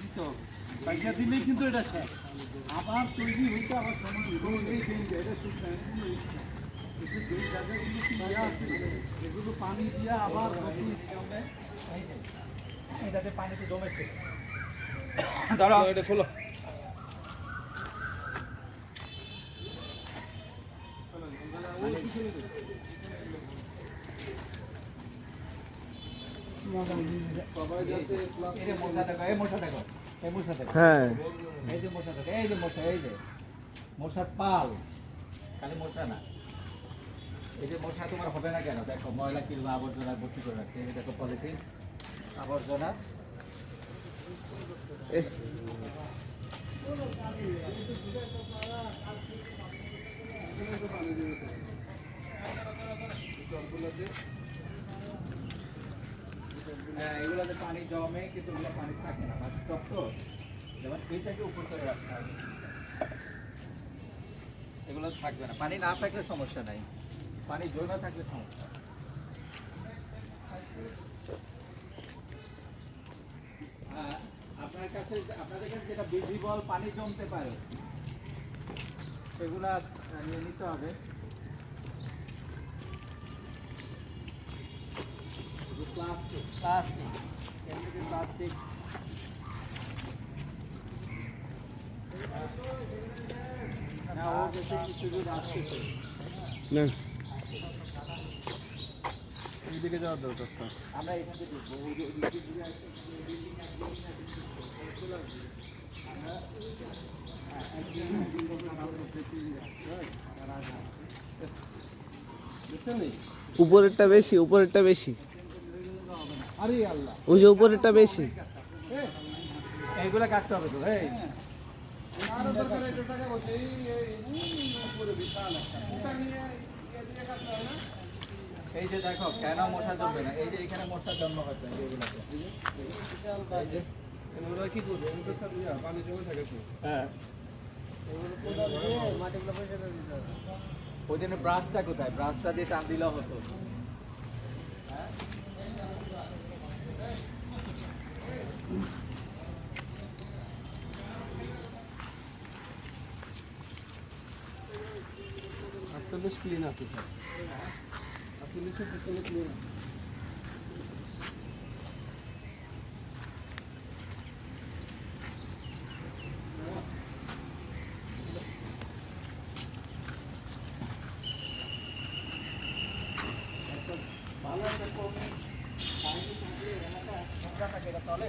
দিতে হবে পাইকা দিলেই কিন্তু এটা শেষ। আবার তৈরি হইতে আবার সময় এই এই এটা শুকনো, এগুলো ইচ্ছা। জায়গাগুলো কি আছে, এগুলো পানি দিয়ে আবার এই পানিতে জমেছে দাঁড়াও এটা খোলো যাতে এই যে মশা দেখো এই মশা দেখো এই মশা দেখো হ্যাঁ। এই যে মশা এই যে মশা এই যে খালি মশা না এই যে মশা তোমার হবে না আবর্জনা এগুলোতে পানি জমে কিন্তু ওগুলো পানি থাকে না মাছ টক তো। যেমন এইটাকে উপর করে রাখতে হবে। এগুলো থাকবে না। পানি না থাকলে সমস্যা নাই। পানি জমে থাকলে সমস্যা আহ, আপনার কাছে আপনাদের কাছে যেটা ভিজিবল পানি জমতে পারে সেগুলা নিয়ে নিতে হবে। প্লাস্টিক প্লাস্টিক না ও গেছে কিছু দূর আসতেছে না। এইদিকে যাওয়ার দরকার আমরা? উপরেরটা বেশি উপরেরটা বেশি। ওই যে উপরেরটা বেশি। এইগুলা কাটতে হবে তো এই। যে দেখো কেন মশা জমবে না? এই যে এখানে মশার জন্ম হচ্ছে ওরা কি করবে? আমি তো স্যার পানি জমে থাকে তো। হ্যাঁ। ওই জন্য ব্রাশটা কোথায়? ব্রাশটা দিয়ে টান দিলেও হতো। বেশ ক্লিন আছে স্যার সব পিছনে ক্লিন আছে। ভালো একটা কমে। পানি থাকলে এলাকা থাকে তলে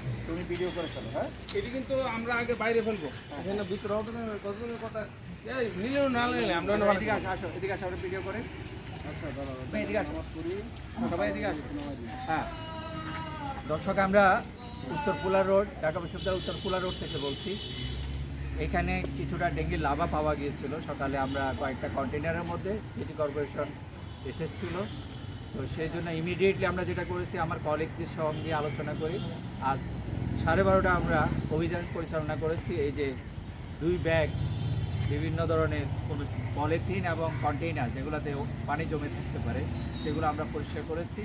তুমি ভিডিও করে চলো হ্যাঁ? এটি কিন্তু আমরা আগে বাইরে ফেলব। এখানে ভিতরে হবে না কতজনের কথা? এই নিলেও না নিলে আমরা এদিকে আসো আসো এদিকে আসো আমরা ভিডিও করে। আচ্ছা এদিকে আসো। সবাই এদিকে আসো। হ্যাঁ। দর্শক আমরা উত্তরপুলা রোড ঢাকা বিশ্ববিদ্যালয় উত্তর উত্তরপুলা রোড থেকে বলছি। এখানে কিছুটা ডেঙ্গির লাভা পাওয়া গিয়েছিল। সকালে আমরা কয়েকটা কন্টেনারের মধ্যে সিটি কর্পোরেশন এসেছিল। তো সেই জন্য ইমিডিয়েটলি আমরা যেটা করেছি, আমার কলিগদের সঙ্গে আলোচনা করি। আজ সাড়ে বারোটা আমরা অভিযান পরিচালনা করেছি। এই যে দুই ব্যাগ বিভিন্ন ধরনের কোনো পলিথিন এবং কন্টেইনার যেগুলোতে পানি জমে থাকতে পারে, সেগুলো আমরা পরিষ্কার করেছি।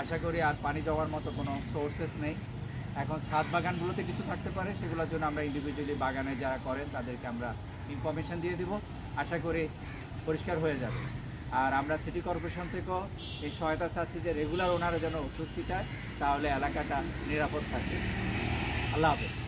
আশা করি আর পানি জমার মতো কোনো সোর্সেস নেই। এখন ছাদ বাগানগুলোতে কিছু থাকতে পারে, সেগুলোর জন্য আমরা ইন্ডিভিজুয়ালি বাগানে যারা করেন, তাদেরকে আমরা ইনফরমেশন দিয়ে দিব। আশা করি পরিষ্কার হয়ে যাবে। আর আমরা সিটি কর্পোরেশন থেকেও এই সহায়তা চাচ্ছি যে রেগুলার ওনারা যেন ওষুধ ছিটায় তাহলে এলাকাটা নিরাপদ থাকে। আল্লাহ হাফেজ।